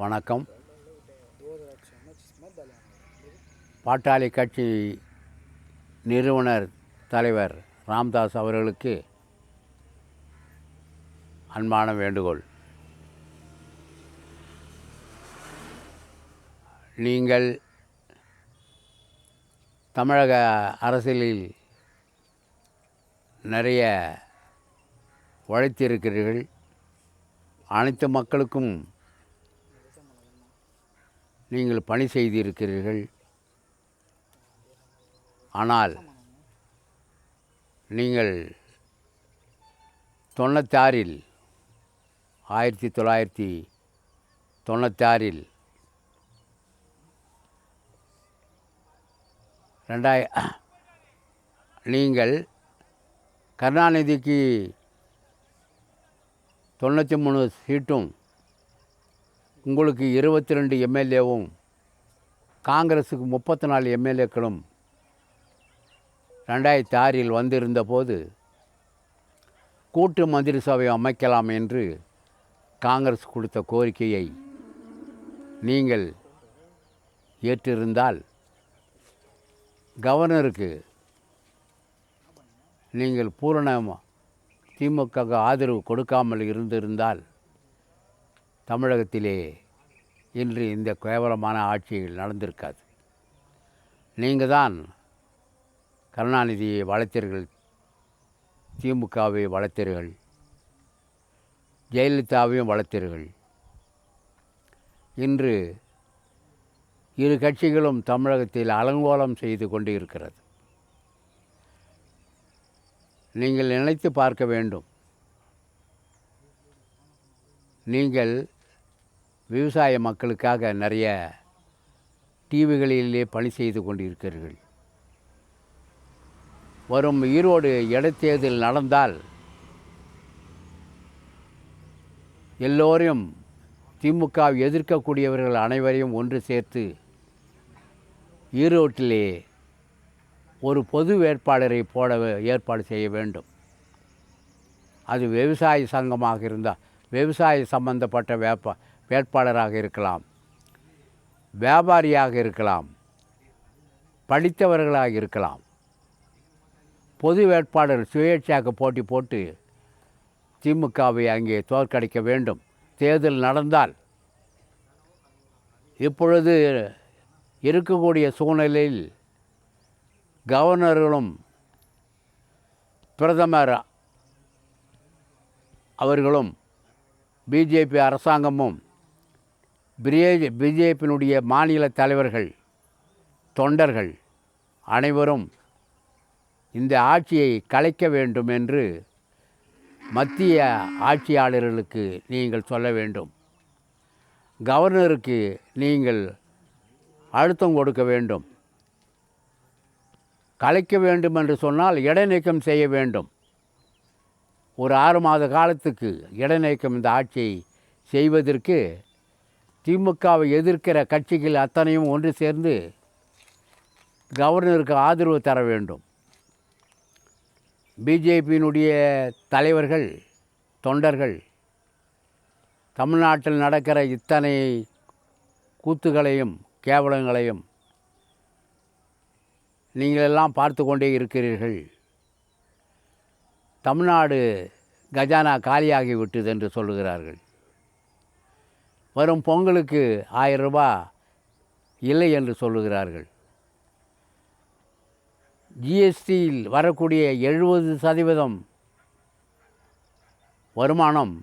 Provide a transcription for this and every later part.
வணக்கம். பாட்டாளி கட்சி நிறுவனர் தலைவர் ராம்தாஸ் அவர்களுக்கு அன்பான வேண்டுகோள். நீங்கள் தமிழக அரசியலில் நிறைய உழைத்திருக்கிறீர்கள். அனைத்து மக்களுக்கும் நீங்கள் பணி செய்திருக்கிறீர்கள். ஆனால் நீங்கள் தொண்ணூத்தாறில் ஆயிரத்தி தொள்ளாயிரத்தி தொண்ணூத்தாறில் ரெண்டாய நீங்கள் கருணாநிதிக்கு தொண்ணூற்றி மூணு சீட்டும் உங்களுக்கு இருபத்தி ரெண்டு எம்எல்ஏவும் காங்கிரஸுக்கு முப்பத்தி நாலு எம்எல்ஏக்களும் ரெண்டாயிரத்தி ஆறில் வந்திருந்த போது கூட்டு மந்திரி சபை அமைக்கலாம் என்று காங்கிரஸ் கொடுத்த கோரிக்கையை நீங்கள் ஏற்றிருந்தால் கவர்னருக்கு நீங்கள் பூரண திமுக ஆதரவு கொடுக்காமல் இருந்திருந்தால் தமிழகத்திலே இன்று இந்த கேவலமான ஆட்சிகள் நடந்திருக்காது. நீங்கள் தான் கருணாநிதியை வளர்த்தீர்கள் திமுகவை வளர்த்தீர்கள் ஜெயலலிதாவையும் வளர்த்தீர்கள். இன்று இரு கட்சிகளும் தமிழகத்தில் அலங்கோலம் செய்து கொண்டு இருக்கிறது நீங்கள் நினைத்து பார்க்க வேண்டும். நீங்கள் விவசாய மக்களுக்காக நிறைய டிவிகளிலே பணி செய்து கொண்டிருக்கிறீர்கள். வரும் ஈரோடு இடைத்தேர்தல் நடந்தால் எல்லோரையும் திமுக எதிர்க்கக்கூடியவர்கள் அனைவரையும் ஒன்று சேர்த்து ஈரோட்டிலே ஒரு பொது வேட்பாளரை போட ஏற்பாடு செய்ய வேண்டும். அது விவசாய சங்கமாக இருந்தால் விவசாய சம்பந்தப்பட்ட வேப்ப வேட்பாளராக இருக்கலாம் வியாபாரியாக இருக்கலாம் படித்தவர்களாக இருக்கலாம். பொது வேட்பாளர் சுயேட்சையாக போட்டி போட்டு திமுகவை அங்கே தோற்கடிக்க வேண்டும். தேர்தல் நடந்தால் இப்பொழுது இருக்கக்கூடிய சூழ்நிலையில் கவர்னர்களும் பிரதமர் அவர்களும் பிஜேபி அரசாங்கமும் பிரே பிஜேபியினுடைய மாநில தலைவர்கள் தொண்டர்கள் அனைவரும் இந்த ஆட்சியை கலைக்க வேண்டும் என்று மத்திய ஆட்சியாளர்களுக்கு நீங்கள் சொல்ல வேண்டும். கவர்னருக்கு நீங்கள் அழுத்தம் கொடுக்க வேண்டும். கலைக்க வேண்டும் என்று சொன்னால் இடைநீக்கம் செய்ய வேண்டும். ஒரு ஆறு மாத காலத்துக்கு இடைநீக்கம் இந்த ஆட்சியை செய்வதற்கு திமுகவை எதிர்க்கிற கட்சிகள் அத்தனையும் ஒன்று சேர்ந்து கவர்னருக்கு ஆதரவு தர வேண்டும். பிஜேபியினுடைய தலைவர்கள் தொண்டர்கள் தமிழ்நாட்டில் நடக்கிற இத்தனை கூத்துகளையும் கேவலங்களையும் நீங்களெல்லாம் பார்த்து கொண்டே இருக்கிறீர்கள். தமிழ்நாடு கஜானா காலியாகிவிட்டது என்று சொல்லுகிறார்கள். வரும் பொங்கலுக்கு ஆயிரம் ரூபாய் இல்லை என்று சொல்லுகிறார்கள். ஜிஎஸ்டியில் வரக்கூடிய எழுபது சதவீதம் வருமானம்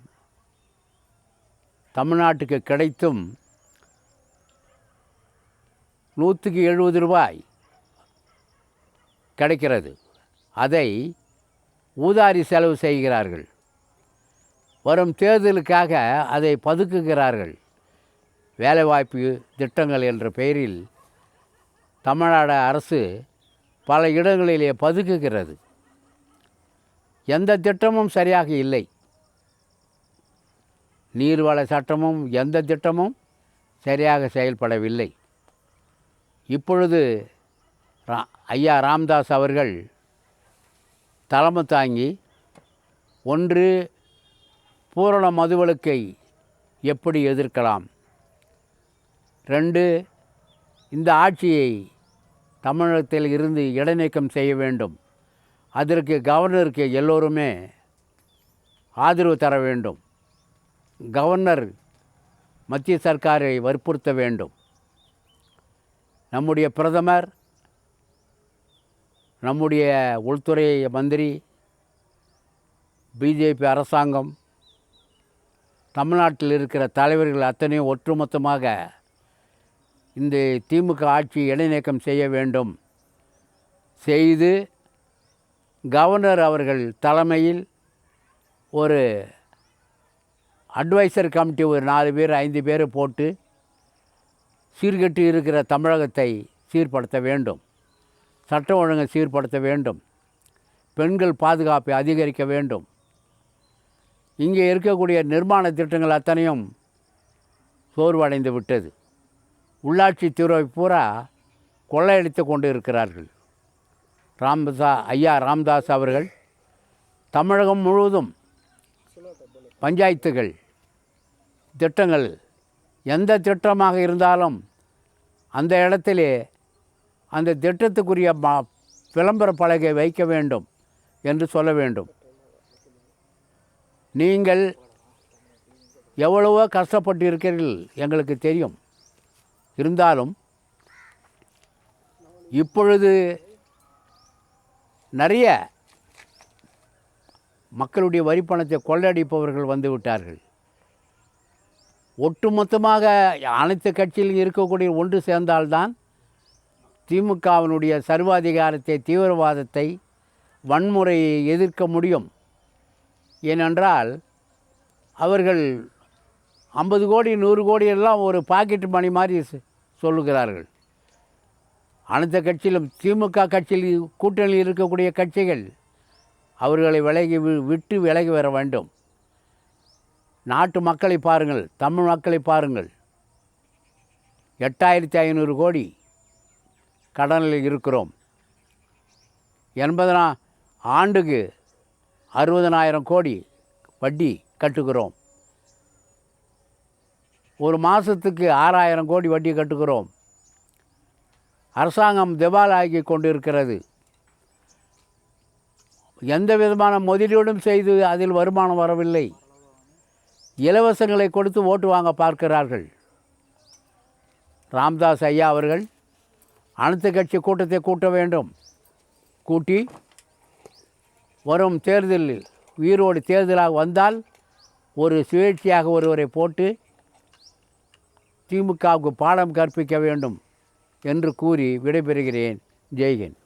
தமிழ்நாட்டுக்கு கிடைத்தும் நூற்றுக்கு எழுபது ரூபாய் கிடைக்கிறது. அதை ஊதாரி செலவு செய்கிறார்கள். வரும் தேர்தலுக்காக அதை பதுக்குகிறார்கள். வேலைவாய்ப்பு திட்டங்கள் என்ற பெயரில் தமிழ்நாடு அரசு பல இடங்களிலே பதுக்குகிறது. எந்த திட்டமும் சரியாக இல்லை. நீர்வள சட்டமும் எந்த திட்டமும் சரியாக செயல்படவில்லை. இப்பொழுது ரா- ஐயா ராம்தாஸ் அவர்கள் தலைமை தாங்கி ஒன்று பூரண மதுவிலக்கை எப்படி எதிர்க்கலாம்? ரெண்டு இந்த ஆட்சியை தமிழகத்தில் இருந்து இடைநீக்கம் செய்ய வேண்டும். அதற்கு கவர்னருக்கு எல்லோருமே ஆதரவு தர வேண்டும். கவர்னர் மத்திய சர்க்காரை வற்புறுத்த வேண்டும். நம்முடைய பிரதமர் நம்முடைய உள்துறை மந்திரி பிஜேபி அரசாங்கம் தமிழ்நாட்டில் இருக்கிற தலைவர்கள் அத்தனையும் ஒட்டுமொத்தமாக இந்த திமுக ஆட்சி இடைநீக்கம் செய்ய வேண்டும். செய்து கவர்னர் அவர்கள் தலைமையில் ஒரு அட்வைசர் கமிட்டி ஒரு நாலு பேர் ஐந்து பேரை போட்டு சீர்கெட்டு இருக்கிற தமிழகத்தை சீர்படுத்த வேண்டும். சட்டம் ஒழுங்கை சீர்படுத்த வேண்டும். பெண்கள் பாதுகாப்பை அதிகரிக்க வேண்டும். இங்கே இருக்கக்கூடிய நிர்மாண திட்டங்கள் அத்தனையும் சோர்வடைந்து விட்டது. உள்ளாட்சி துறை பூரா கொள்ளையடித்து கொண்டு இருக்கிறார்கள் ராம்தா ஐயா ராம்தாஸ் அவர்கள் தமிழகம் முழுவதும் பஞ்சாயத்துகள் திட்டங்கள் எந்த திட்டமாக இருந்தாலும் அந்த இடத்திலே அந்த திட்டத்துக்குரிய ம- விளம்பர பலகை வைக்க வேண்டும் என்று சொல்ல வேண்டும். நீங்கள் எவ்வளவோ கஷ்டப்பட்டு இருக்கிறீர்கள் எங்களுக்கு தெரியும். இருந்தாலும் இப்பொழுது நிறைய மக்களுடைய வரிப்பணத்தை கொள்ளடிப்பவர்கள் வந்து விட்டார்கள். ஒட்டுமொத்தமாக அனைத்து கட்சியிலும் இருக்கக்கூடிய ஒன்று சேர்ந்தால்தான் திமுகவினுடைய சர்வாதிகாரத்தை தீவிரவாதத்தை வன்முறையை எதிர்க்க முடியும். ஏனென்றால் அவர்கள் ஐம்பது கோடி நூறு கோடி எல்லாம் ஒரு பாக்கெட் மணி மாதிரி சொ- சொல்லுகிறார்கள். அனைத்து கட்சியிலும் திமுக கட்சியில் கூட்டணியில் இருக்கக்கூடிய கட்சிகள் அவர்களை விலகி விட்டு விலகி வர வேண்டும். நாட்டு மக்களை பாருங்கள் தமிழ் மக்களை பாருங்கள். எட்டாயிரத்தி ஐநூறு கோடி கடனில் இருக்கிறோம். எண்பதனா ஆண்டுக்கு அறுபதனாயிரம் கோடி வட்டி கட்டுகிறோம். ஒரு மாதத்துக்கு ஆறாயிரம் கோடி வட்டி கட்டுகிறோம். அரசாங்கம் திவாலாகி கொண்டிருக்கிறது. எந்த விதமான முதலீடும் செய்து அதில் வருமானம் வரவில்லை. இலவசங்களை கொடுத்து ஓட்டு வாங்க பார்க்கிறார்கள். ராம்தாஸ் ஐயா அவர்கள் அனைத்து கட்சி கூட்டத்தை கூட்ட வேண்டும். கூட்டி வரும் தேர்தலில் உயிரோடு தேர்தலாக வந்தால் ஒரு சுயேட்சையாக ஒருவரை போட்டு திமுகவுக்கு பாடம் கற்பிக்க வேண்டும் என்று கூறி விடைபெறுகிறேன். ஜெய்ஹிந்த்.